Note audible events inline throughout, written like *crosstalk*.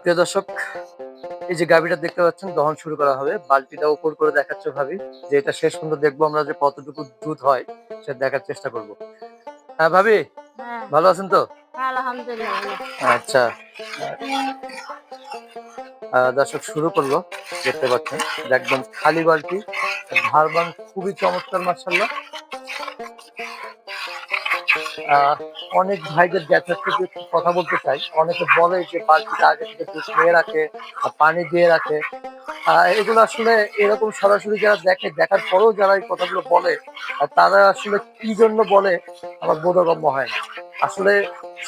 প্রিয় দর্শক এই যে গাভিটা দেখতে পাচ্ছেন দহন শুরু করা হবে। বালতিটা উপর করে দেখাচ্ছে ভাবি যে এটা শেষ পর্যন্ত দেখব আমরা যে কতটুকু দুধ হয় সেটা দেখার চেষ্টা করব। হ্যাঁ ভাবি? হ্যাঁ। ভালো আছেন তো? আলহামদুলিল্লাহ। আচ্ছা। দর্শক শুরু করল দেখতে পাচ্ছেন একদম খালি বালতি ধারবান খুবই চমৎকার মার্শাল্লাহ অনেক ভাইদের গ্যাসের থেকে কথা বলতে চাই। অনেকে বলে যে বালতিটা আগে থেকে দুধ নিয়ে রাখে পানি দিয়ে রাখে। এগুলো আসলে এরকম সরাসরি যারা দেখে, দেখার পরেও যারা এই কথাগুলো বলে তারা আসলে কি জন্য বলে, আমার বোধগম্য হয় না। আসলে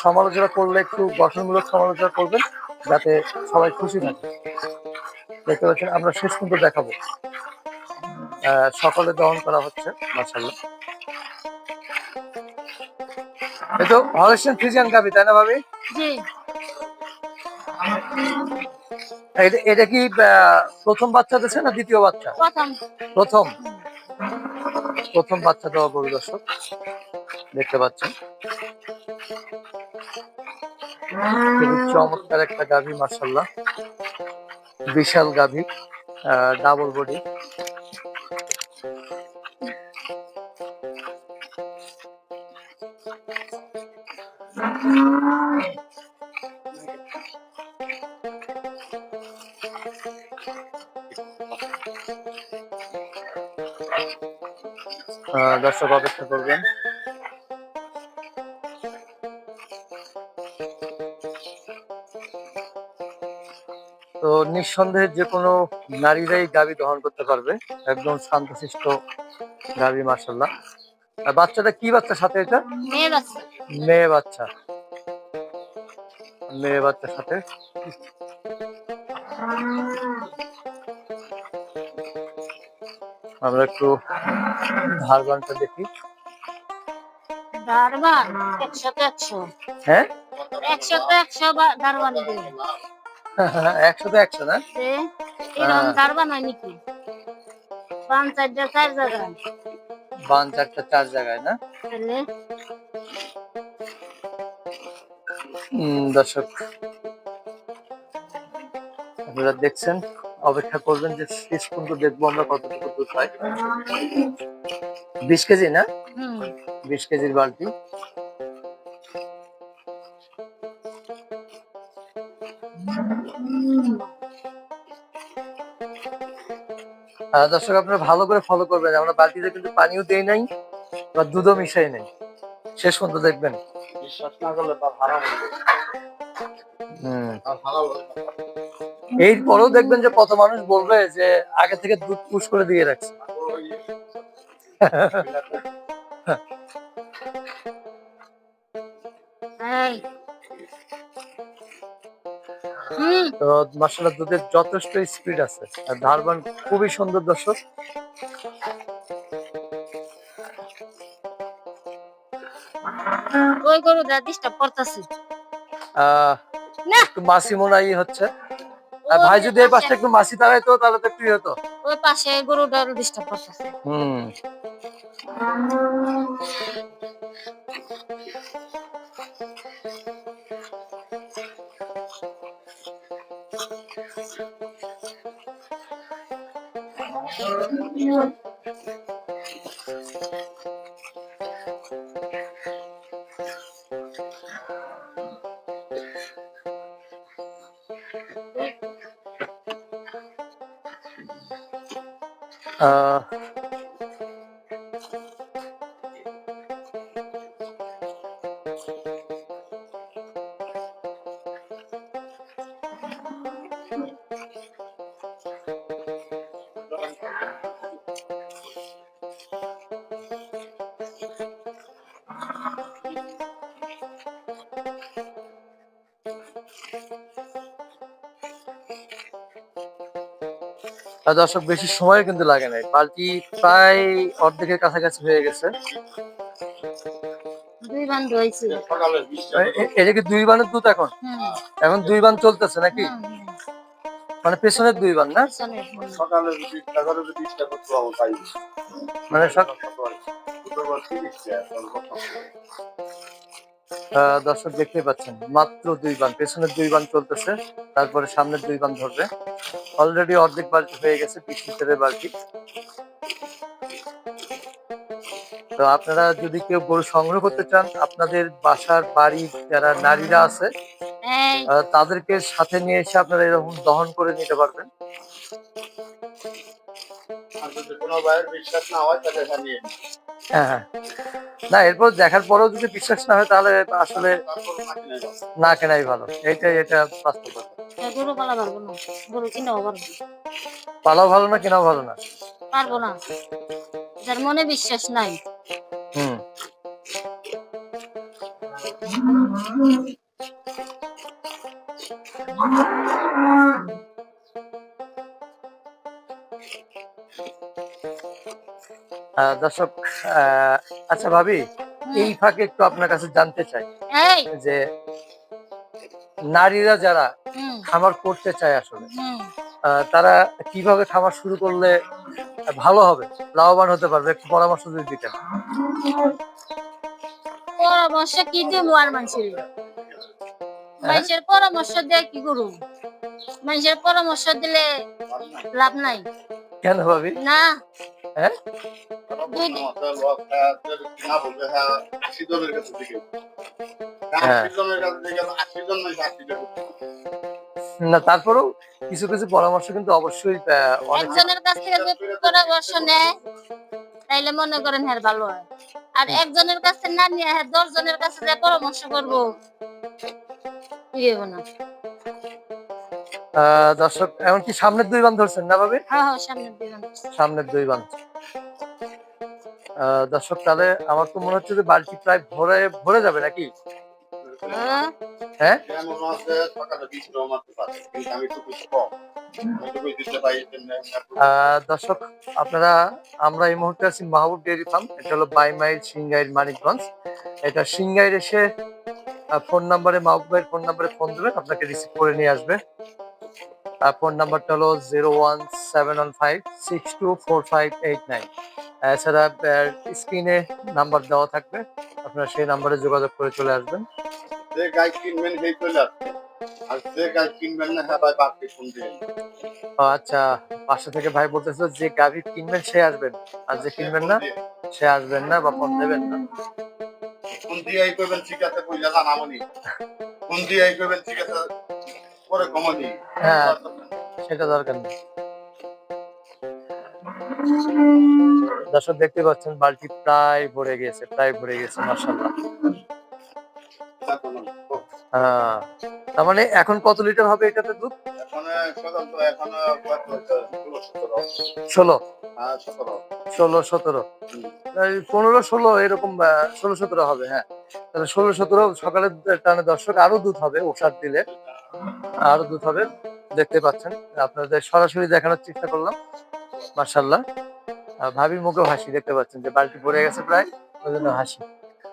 সমালোচনা করলে একটু গঠনমূলক সমালোচনা করবেন, যাতে সবাই খুশি থাকে। দেখতে পাচ্ছেন, আমরা শেষ পর্যন্ত দেখাবো। সকালে দহন করা হচ্ছে মাসাল্লাহ এই তো হলেশন ফ্রিজিয়ান গাবি তাই না ভাবি? জি। এটা কি প্রথম বাচ্চা দিচ্ছে না দ্বিতীয় বাচ্চা? প্রথম। প্রথম। প্রথম বাচ্চা দেওয়া গরু দর্শক। দেখতে পাচ্ছেন। চমৎকার একটা গাভী মার্শাল্লাহ বিশাল গাভী ডাবল বডি দর্শক অপেক্ষা করবেন। তো নিঃসন্দেহে যে কোনো নারীরাই গাভী দহন করতে পারবে। একদম শান্তশিষ্ট গাভী মার্শাল্লাহ বাচ্চাটা কি বাচ্চা, সাথে এটা? মেয়ে বাচ্চা। মেয়ে বাচ্চা। মেয়ে বাচ্চার সাথে। আমরা একটু ধারবানটা দেখি। দারবান একশো একশো। হ্যাঁ? একশো তো একশো দিবে একশো তো একশো না? এরকম হ্যাঁ। হয় নাকি? চারটা চার জায়গায়। বান চারটা চার জায়গায় না? দর্শক আপনারা দেখছেন অপেক্ষা করবেন যে শেষ পর্যন্ত দেখব আমরা কতটুকু দুধ হয়। বিশ কেজি না? বিশ কেজির বালতি। দর্শক আপনারা ভালো করে ফলো করবেন। আমরা বালতিতে কিন্তু পানিও দেই নাই বা দুধও মিশাই নাই। শেষ পর্যন্ত দেখবেন। বিশ্বাস না করলে তার হারাম হবে। হুম। তার হারাম হবে। এর পরেও দেখবেন যে কত মানুষ বলবে যে আগে থেকে দুধ পুশ করে দিয়ে রাখছে। তো মার্শাল্লাহ দুধের যথেষ্ট স্পিড আছে। আর ধারবান খুবই সুন্দর দর্শক। ওই গরু দা ডিস্টার্ব করতেছে। না। একটু মাসি মোনাই হচ্ছে। আর ভাই যদি এই পাশটা একটু মাসি দাঁড়াইতো তাহলে তো একটু হতো। ওই পাশে গরুটা ডিস্টার্ব করতেছে। হুম। আহ আর দর্শক বেশি সময় কিন্তু লাগে নাই। পাল্টি প্রায় অর্ধেকের কাছাকাছি হয়ে গেছে। দুই বান হয়েছে সকালে বৃষ্টি এ- এ- এটা কি দুই বানের দুধ এখন? এখন দুই বান চলতেছে নাকি। মানে পেছনের দুই বান না? সকালে মানে দর্শক দেখতে পাচ্ছেন মাত্র দুই বান পেছনের দুই বান চলতেছে তারপরে সামনের দুই বান ধরবে। অলরেডি অর্ধেক বালতি হয়ে গেছে বিশ লিটারের বালতি তো আপনারা যদি কেউ গরু সংগ্রহ করতে চান আপনাদের বাসার বাড়ির যারা নারীরা আছে আহ, তাদেরকে সাথে নিয়ে এসে আপনারা এরকম দহন করে নিতে পারবেন। যদি কোনো ভাইয়ের বিশ্বাস না হয় তাহলে নিয়ে। হ্যাঁ। হ্যাঁ না এরপর দেখার পরেও যদি বিশ্বাস না হয় তাহলে আসলে তারপর মাটি নেই না কেনাই ভালো। এইটাই এটা বাস্তব কথা। গরু পালা পারব না। গরু কিনাও পারব না। পালাও ভালো না কেনাও ভালো না? পারব না। যার মনে বিশ্বাস নাই। হুম। দর্শক আচ্ছা ভাবি এই ফাঁকে একটু আপনার কাছে জানতে চাই যে নারীরা যারা খামার করতে চায় আসলে তারা কীভাবে খামার শুরু করলে ভালো হবে? লাভবান হতে পারবে? একটু পরামর্শ যদি দিতেন। পরামর্শ কি দিব আর মানুষের? মানুষের পরামর্শ দিয়ে কি করু? মানুষের পরামর্শ দিলে লাভ নাই। কেন ভাবি? না। হ্যাঁ? দুই না বলবে, 80 জনের কাছে থেকে। 80 জনের কাছে থেকে, 80 জন নয়, 80 জন। না তারপরেও কিছু কিছু পরামর্শ কিন্তু অবশ্যই একজনের কাছ থেকে যদি পরামর্শ নেয় তাইলে মনে করেন হ্যাঁ ভালো হয় আর একজনের কাছে না নিয়ে হ্যাঁ দশ জনের কাছে যে পরামর্শ করব ইয়ে না আহ, দর্শক এমনকি সামনের দুই বান ধরছেন না ভাবি হ্যাঁ হ্যাঁ সামনের দিকে সামনের দুই বান দর্শক তাহলে আমার তো মনে হচ্ছে যে বালতি প্রায় ভরে ভরে যাবে নাকি হ্যাঁ হ্যাঁ এমন আছে, সকালে 20 টাকা মারতে পারে। কিন্তু আমি তো কিছু কম। আমি তো কই দিতে পারি, এজন্য আহ, দর্শক আপনারা আমরা এই মুহূর্তে আছি মাহবুব ডেয়ারি ফার্ম এটা হলো বাই মাইল সিংগাইর মানিকগঞ্জ এটা সিংগাইর এসে ফোন নাম্বারে মাহবুব ভাইয়ের ফোন নাম্বারে ফোন দেবেন আপনাকে রিসিভ করে নিয়ে আসবে আর ফোন নাম্বারটা হলো zero one seven one five six two four five eight nine এছাড়া স্ক্রিনে নাম্বার দেওয়া থাকবে। আপনারা সেই নাম্বারে যোগাযোগ করে চলে আসবেন। যে গাই কিনবেন সেই চলে আসবে। আর যে গাই কিনবেন না হ্যাঁ ভাই বাপকে ফোন ও, আচ্ছা পাশে থেকে ভাই বলতেছিল যে গাভি কিনবেন সে আসবেন। আর যে কিনবেন না সে আসবেন না বা ফোন দেবেন না। ফোন দিয়ে এই করবেন ঠিক আছে পয়সা জানামনি ফোন দিয়ে এই করবেন ঠিক আছে পরে কমানি হ্যাঁ। সেটা দরকার নেই। দর্শক দেখতে পাচ্ছেন, বালতি প্রায় ভরে গেছে, প্রায় ভরে গেছে মাসাল্লাহ হ্যাঁ তার মানে এখন কত লিটার হবে এটাতে দুধ? ষোলো। ষোলো, সতেরো। পনেরো, ষোলো এরকম ষোলো, সতেরো হবে হ্যাঁ। তাহলে ষোলো, সতেরো সকালের টানে দর্শক আরও দুধ হবে, ওষার দিলে। আরও দুধ হবে, দেখতে পাচ্ছেন। আপনাদের সরাসরি দেখানোর চেষ্টা করলাম মার্শাল্লাহ ভাবির মুখেও হাসি, দেখতে পাচ্ছেন যে বালতি পড়ে গেছে প্রায় ওই জন্য হাসি।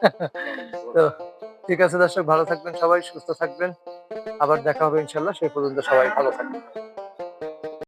*laughs* তো, ঠিক আছে দর্শক, ভালো থাকবেন সবাই, সুস্থ থাকবেন। আবার দেখা হবে ইনশাল্লাহ সেই পর্যন্ত সবাই ভালো থাকবেন।